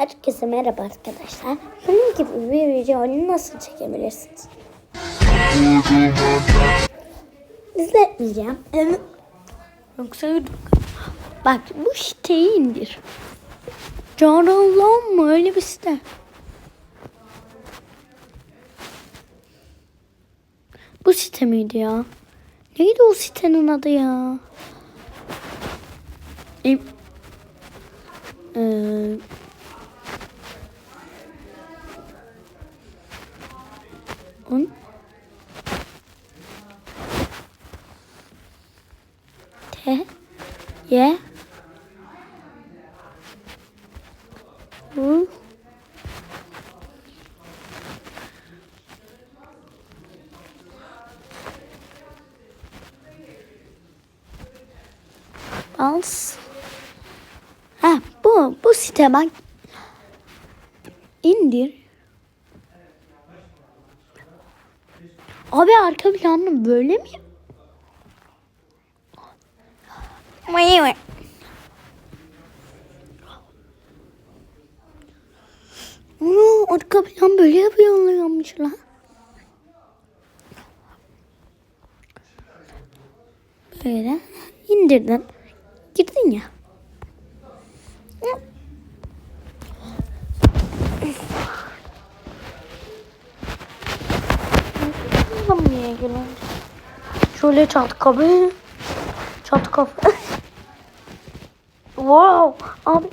Herkese merhaba arkadaşlar. Bunun gibi bir videoyu nasıl çekebilirsiniz? İzletmeyeceğim. Evet. Yoksa Bak bu siteyi indir. Canım mı öyle bir site? Bu site miydi ya? Neydi o sitenin adı ya? Em- Ee, on T. Y. U. Als Ha bu bu site bak. İndir. Abi arka planı böyle mi? Vay. Onu arka plan böyle yapıyorlarmış lan. Böyle indirdin. Girdin ya. Gelen? Şöyle çat kapı. Çat kapı. wow. Abi.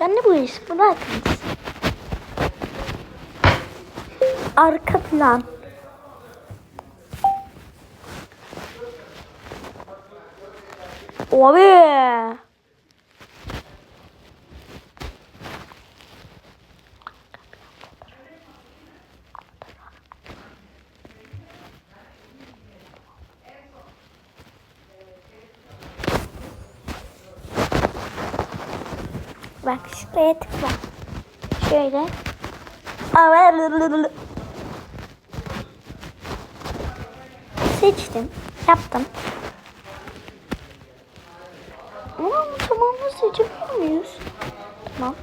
Ben de bu iş bırakın. Arka plan. Abi. Bak şuraya tıkla. Şöyle. Seçtim. Yaptım. Ama tamamını seçebiliyor muyuz? Tamam.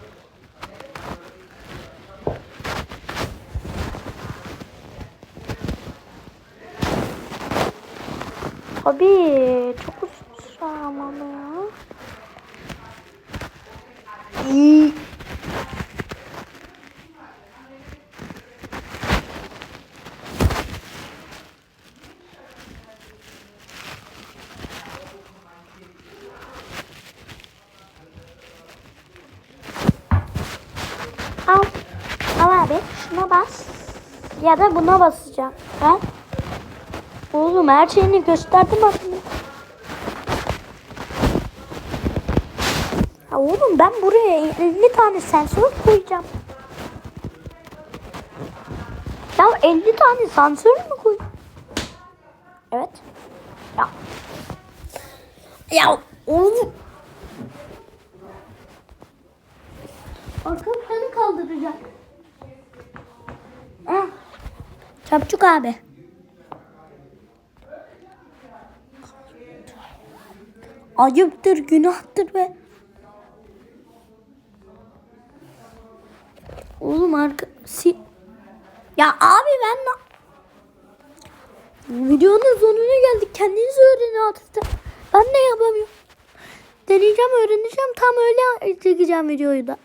Abi çok uzun süre ama ya. Al. Al abi. Şuna bas. Ya da buna basacağım. Ben. Oğlum her şeyini gösterdim aslında. Ya oğlum ben buraya 50 tane sensör koyacağım. Ya 50 tane sensör mü koy? Evet. Ya. Ya oğlum. Arka planı kaldıracak. Ah. Çapçuk abi. Ayıptır, günahtır be. Oğlum arka... Si... Ya abi ben... Videonun sonuna geldik. Kendiniz öğrenin artık. Ben de yapamıyorum. Deneyeceğim, öğreneceğim. Tam öyle çekeceğim videoyu da.